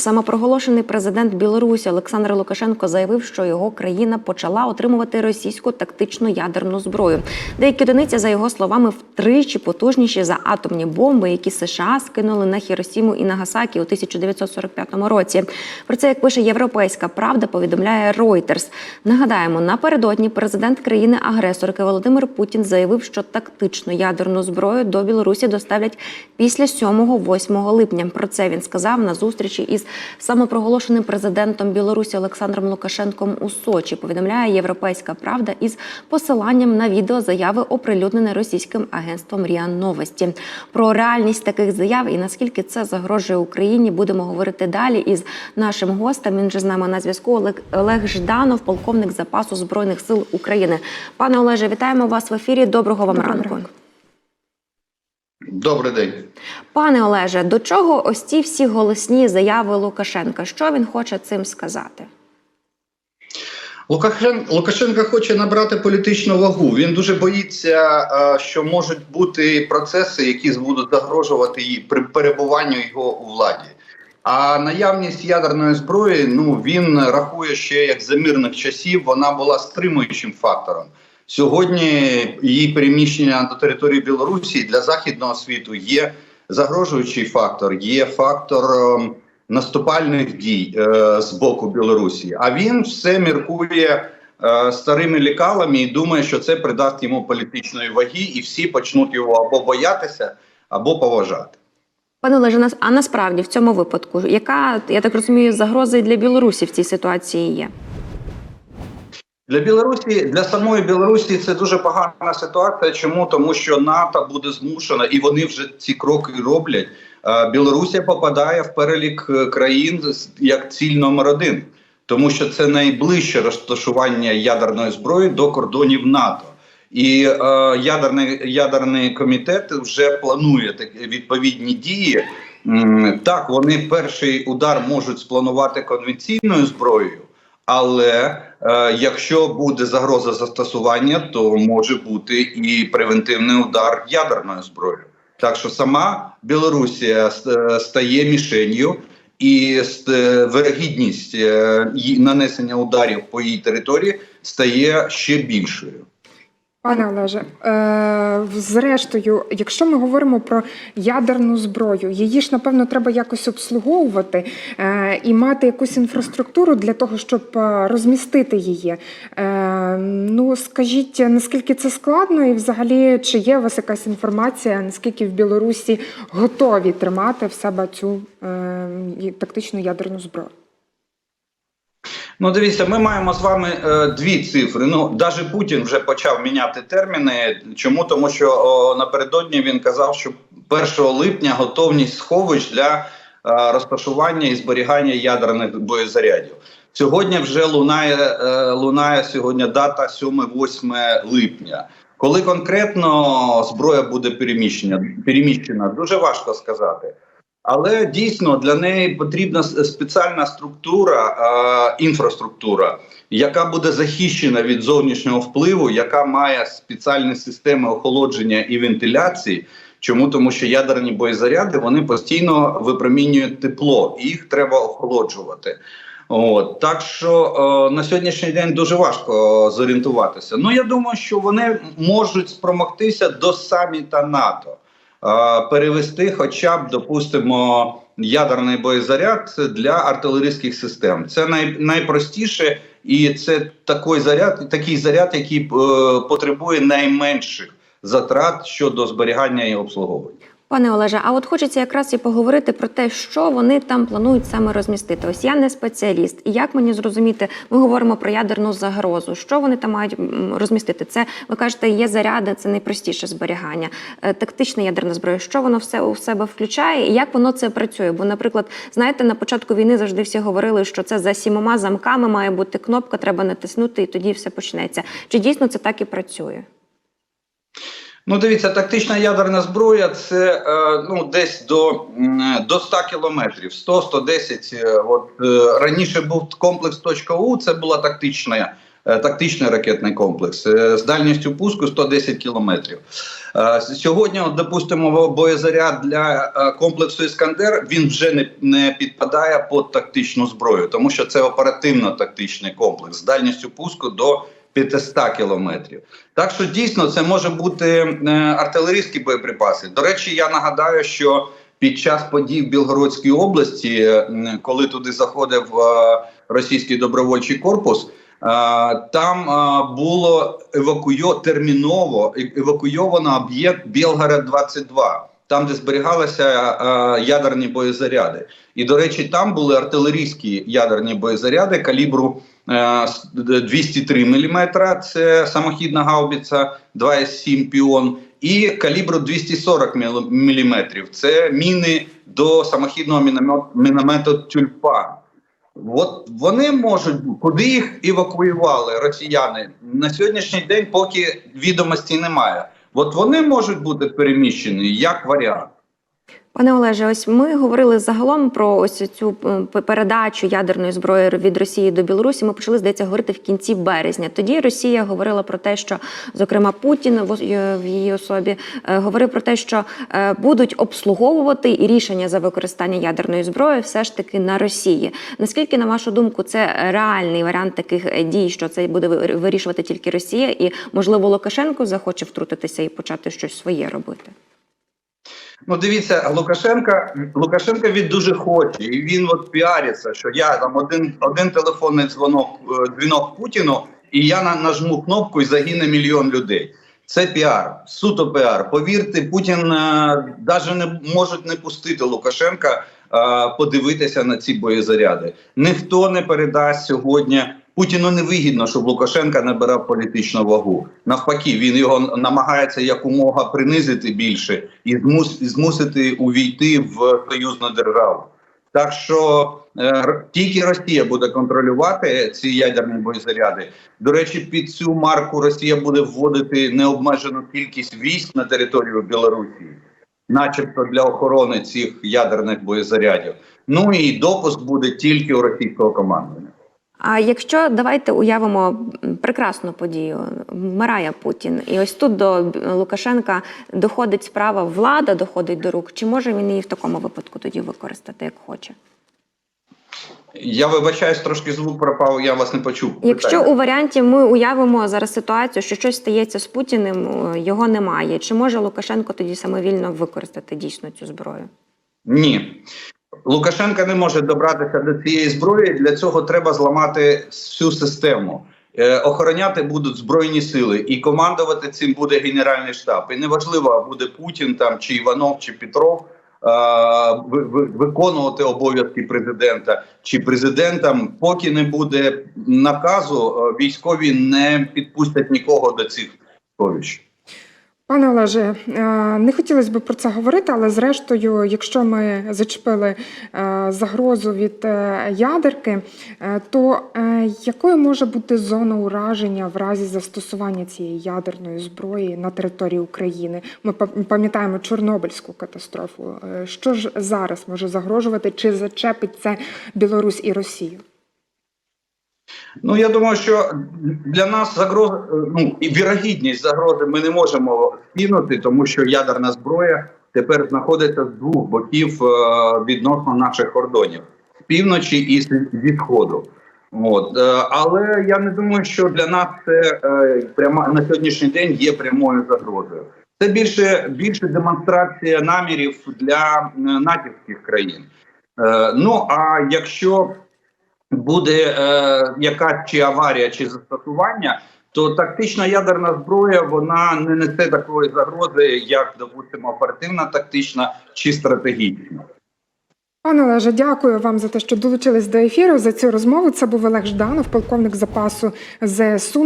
Самопроголошений президент Білорусі Олександр Лукашенко заявив, що його країна почала отримувати російську тактичну ядерну зброю. Деякі одиниці, за його словами, втричі потужніші за атомні бомби, які США скинули на Хіросіму і Нагасакі у 1945 році. Про це, як пише Європейська Правда, повідомляє Reuters. Нагадаємо, напередодні президент країни-агресорки Володимир Путін заявив, що тактичну ядерну зброю до Білорусі доставлять після 7-8 липня. Про це він сказав на зустрічі із самопроголошеним президентом Білорусі Олександром Лукашенком у Сочі. Повідомляє Європейська Правда із посиланням на відео заяви, оприлюднене російським агентством РІА Новості. Про реальність таких заяв і наскільки це загрожує Україні, будемо говорити далі із нашим гостем. Він же з нами на зв'язку. Олег, Олег Жданов, полковник запасу збройних сил України. Пане Олеже, вітаємо вас в ефірі. Доброго вам Доброго ранку. ранку. Добрий день. Пане Олеже, до чого ось ці всі голосні заяви Лукашенка? Що він хоче цим сказати? Лукашен... Лукашенко хоче набрати політичну вагу. Він дуже боїться, е, що можуть бути процеси, які будуть загрожувати їй при перебуванню його у владі. А наявність ядерної зброї, ну він рахує ще як за мирних часів, вона була стримуючим фактором. Сьогодні її переміщення до території Білорусі для західного світу є загрожуючий фактор, є фактор ем, наступальних дій е, з боку Білорусі. А він все міркує е, старими лікалами і думає, що це придасть йому політичної ваги, і всі почнуть його або боятися, або поважати. Пане Олеже, а насправді в цьому випадку, яка я так розумію, загроза для Білорусі в цій ситуації є? Для Білорусі для самої Білорусі це дуже погана ситуація. Чому тому, що НАТО буде змушена, і вони вже ці кроки роблять. Білорусія попадає в перелік е, країн як ціль номер один, тому що це найближче розташування ядерної зброї до кордонів НАТО. І е, ядерний ядерний комітет вже планує такі відповідні дії. Так, вони перший удар можуть спланувати конвенційною зброєю, але е, якщо буде загроза застосування, то може бути і превентивний удар ядерною зброєю. Так що сама Білорусія стає мішенью, і е, вирогідність е, нанесення ударів по її території стає ще більшою. Пане Олеже, е, зрештою, якщо ми говоримо про ядерну зброю, її ж напевно треба якось обслуговувати е, і мати якусь інфраструктуру для того, щоб е, розмістити її. Е, ну скажіть, наскільки це складно, і взагалі чи є у вас якась інформація, наскільки в Білорусі готові тримати в себе цю е, тактичну ядерну зброю? Ну, дивіться, ми маємо з вами е, дві цифри. Ну, навіть Путін вже почав міняти терміни. Чому? Тому що о, напередодні він казав, що 1 липня готовність сховищ для е, розташування і зберігання ядерних боєзарядів. Сьогодні вже лунає, е, лунає сьогодні дата 7-8 липня. Коли конкретно зброя буде переміщена, переміщена, дуже важко сказати. Але дійсно для неї потрібна спеціальна структура, інфраструктура, яка буде захищена від зовнішнього впливу, яка має спеціальні системи охолодження і вентиляції. Чому тому, що ядерні боєзаряди вони постійно випромінюють тепло, і їх треба охолоджувати. От так що е, на сьогоднішній день дуже важко зорієнтуватися. Ну я думаю, що вони можуть спромогтися до саміта НАТО перевести, хоча б допустимо, ядерний боєзаряд для артилерійських систем. Це най, найпростіше, і це такий заряд, такий заряд, який е, потребує найменших затрат щодо зберігання і обслуговування. Пане Олеже, а от хочеться якраз і поговорити про те, що вони там планують саме розмістити. Ось я не спеціаліст, і як мені зрозуміти, ми говоримо про ядерну загрозу. Що вони там мають розмістити? Це ви кажете, є заряди, це найпростіше зберігання, Е, тактична ядерна зброя. Що воно все у себе включає, і як воно це працює? Бо, наприклад, знаєте, на початку війни завжди всі говорили, що це за сімома замками має бути кнопка, треба натиснути, і тоді все почнеться. Чи дійсно це так і працює? Ну, дивіться, тактична ядерна зброя це е, ну десь до, до 100 кілометрів, 100-110. е, От е, раніше був комплекс .у, це була тактична тактичний ракетний комплекс з дальністю пуску 110 кілометрів. Сьогодні, от, допустимо, боєзаряд для комплексу Іскандер він вже не, не підпадає під тактичну зброю, тому що це оперативно-тактичний комплекс з дальністю пуску до 500 кілометрів. Так що дійсно це може бути е, артилерійські боєприпаси. До речі, я нагадаю, що під час подій в Білгородській області, е, коли туди заходив е, російський добровольчий корпус. Там було евакуйо терміново евакуйовано об'єкт Білгород 22 там, де зберігалися ядерні боєзаряди. І, до речі, там були артилерійські ядерні боєзаряди калібру 203 мм, це самохідна гаубиця 2,7 піон, і калібру 240 мм, це міни до самохідного міномету Тюльпан. От вони можуть куди їх евакуювали росіяни на сьогоднішній день, поки відомості немає. От вони можуть бути переміщені як варіант. Пане Олеже, ось ми говорили загалом про ось цю е, передачу ядерної зброї від Росії до Білорусі. Ми почали здається говорити в кінці березня. Тоді Росія говорила про те, що зокрема Путін в е, її особі е, говорив про те, що будуть обслуговувати і рішення за використання ядерної зброї все ж таки на Росії. Наскільки, на вашу думку, це реальний варіант таких дій, що це буде вирішувати тільки Росія, і можливо Лукашенко захоче втрутитися і почати щось своє робити? Ну, дивіться, Лукашенка Лукашенка він дуже хоче, і він от піариться, що я там один, один телефонний дзвонок е, дзвінок Путіну, і я на, нажму кнопку і загине мільйон людей. Це піар, суто піар. Повірте, Путін навіть не можуть не пустити Лукашенка е, подивитися на ці боєзаряди. Ніхто не передасть сьогодні. Путіну не вигідно, щоб Лукашенка набирав політичну вагу. Навпаки, він його намагається якомога принизити більше і змус, змусити увійти в союзну державу. Так що е, тільки Росія буде контролювати ці ядерні боєзаряди. До речі, під цю марку Росія буде вводити необмежену кількість військ на територію Білорусі, начебто для охорони цих ядерних боєзарядів. Ну і допуск буде тільки у російського командування. А якщо давайте уявимо прекрасну подію, вмирає Путін, і ось тут до Лукашенка доходить справа, влада доходить до рук. Чи може він її в такому випадку тоді використати, як хоче? Я вибачаюсь, трошки звук пропав, я вас не почув. Якщо Питання. у варіанті ми уявимо зараз ситуацію, що щось стається з Путіним, е, його немає. Чи може Лукашенко тоді самовільно використати дійсно цю зброю? Ні. Лукашенка не може добратися до цієї зброї. Для цього треба зламати всю систему. Е, охороняти будуть збройні сили, і командувати цим буде генеральний штаб. І неважливо, буде Путін там чи Іванов, чи Петров. е, ви- ви- виконувати обов'язки президента чи президентам, поки не буде наказу, е, військові не підпустять нікого до цих сховищ. Пане Олеже, е, не хотілося б про це говорити, але зрештою, якщо ми зачепили е, загрозу від е, ядерки, то якою може бути зона ураження в разі застосування цієї ядерної зброї на території України? Ми пам- пам'ятаємо Чорнобильську катастрофу. Що ж зараз може загрожувати? Чи зачепить це Білорусь і Росію? Ну я думаю, що для нас загроза е, ну і вірогідність загрози ми не можемо скинути, тому що ядерна зброя тепер знаходиться з двох боків е, відносно наших кордонів з півночі і зі сходу. От е, але я не думаю, що для нас це пряма на сьогоднішній день є прямою загрозою. Це більше більше демонстрація намірів для натівських країн. Ну а якщо буде е, якась чи аварія, чи застосування, то тактична ядерна зброя вона не несе такої загрози, як допустимо оперативна тактична чи стратегічна. Пане Олеже, дякую вам за те, що долучились до ефіру за цю розмову. Це був Олег Жданов, полковник запасу ЗСУ.